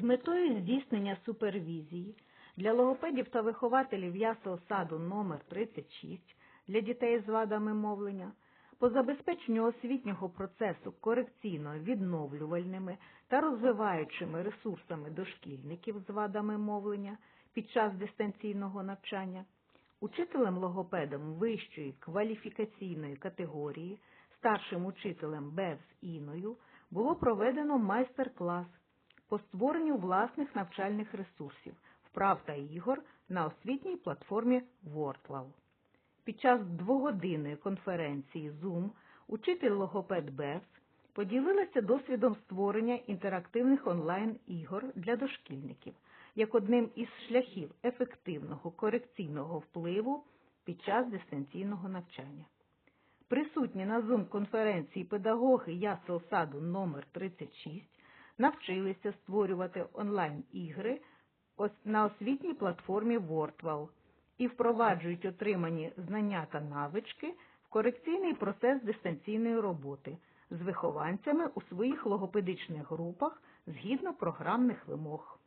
З метою здійснення супервізії для логопедів та вихователів ясел саду номер 36 для дітей з вадами мовлення по забезпеченню освітнього процесу корекційно-відновлювальними та розвиваючими ресурсами дошкільників з вадами мовлення під час дистанційного навчання, учителем логопедом вищої кваліфікаційної категорії, старшим учителем БЕВ з Іною було проведено майстер-клас по створенню власних навчальних ресурсів, вправ та ігор на освітній платформі WordWall. Під час двогодинної конференції Zoom учитель логопед БЕВС поділилася досвідом створення інтерактивних онлайн-ігор для дошкільників як одним із шляхів ефективного корекційного впливу під час дистанційного навчання. Присутні на Zoom-конференції педагоги ясел саду номер 36 навчилися створювати онлайн-ігри на освітній платформі WordWall і впроваджують отримані знання та навички в корекційний процес дистанційної роботи з вихованцями у своїх логопедичних групах згідно програмних вимог.